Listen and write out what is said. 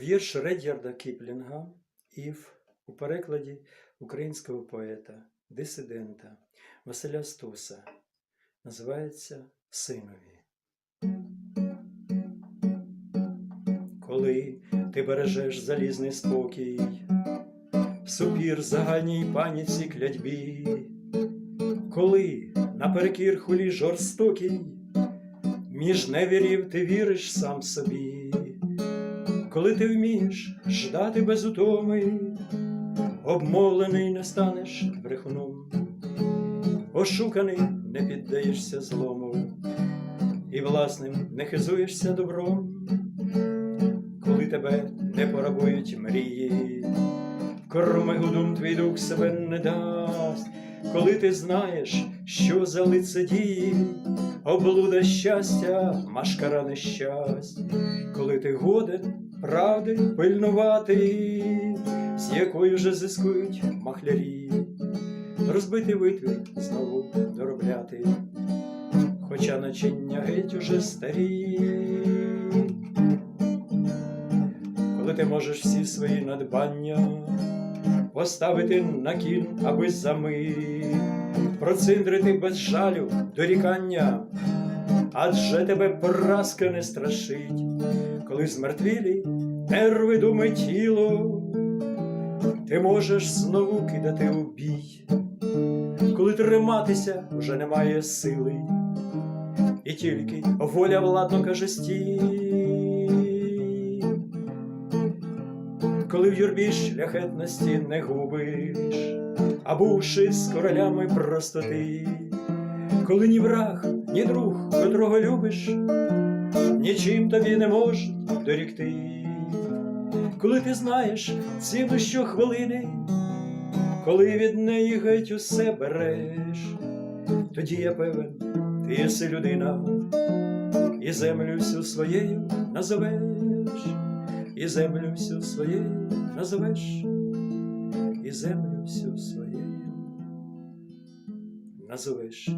Вірш Редярда Кіплінга Ів у перекладі українського поета, дисидента Василя Стуса називається Синові. Коли ти бережеш залізний спокій, супір загальній паніці клядьбі, коли наперекір хулі жорстокій, між невірів ти віриш сам собі, коли ти вмієш ждати без утоми, обмовлений не станеш брехуном, ошуканий не піддаєшся злому, і власним не хизуєшся добром, коли тебе не порабують мрії, в кормигу дум твій дух себе не дасть, коли ти знаєш, що за лицедії, облуда щастя, машкара нещасть, коли ти годен правди пильнувати, з якою же зискують махлярі, розбити витвір знову доробляти, хоча начиння геть уже старі. Коли ти можеш всі свої надбання поставити на кін, аби замить, проциндрити без жалю дорікання, адже тебе поразка не страшить, коли змертвілі нерви думи тіло, ти можеш знову кидати у бій, коли триматися вже немає сили, і тільки воля владно каже стій коли в юрбі шляхетності не губиш, а бувши з королями простоти, коли ні враг, ні друг, котрого любиш, нічим тобі не можуть дорікти, коли ти знаєш ціну щохвилини, коли від неї геть усе береш, тоді я певен, ти єси людина, і землю всю своєю назовеш і землю всю своєю назовеш, і землю всю своєю назовеш.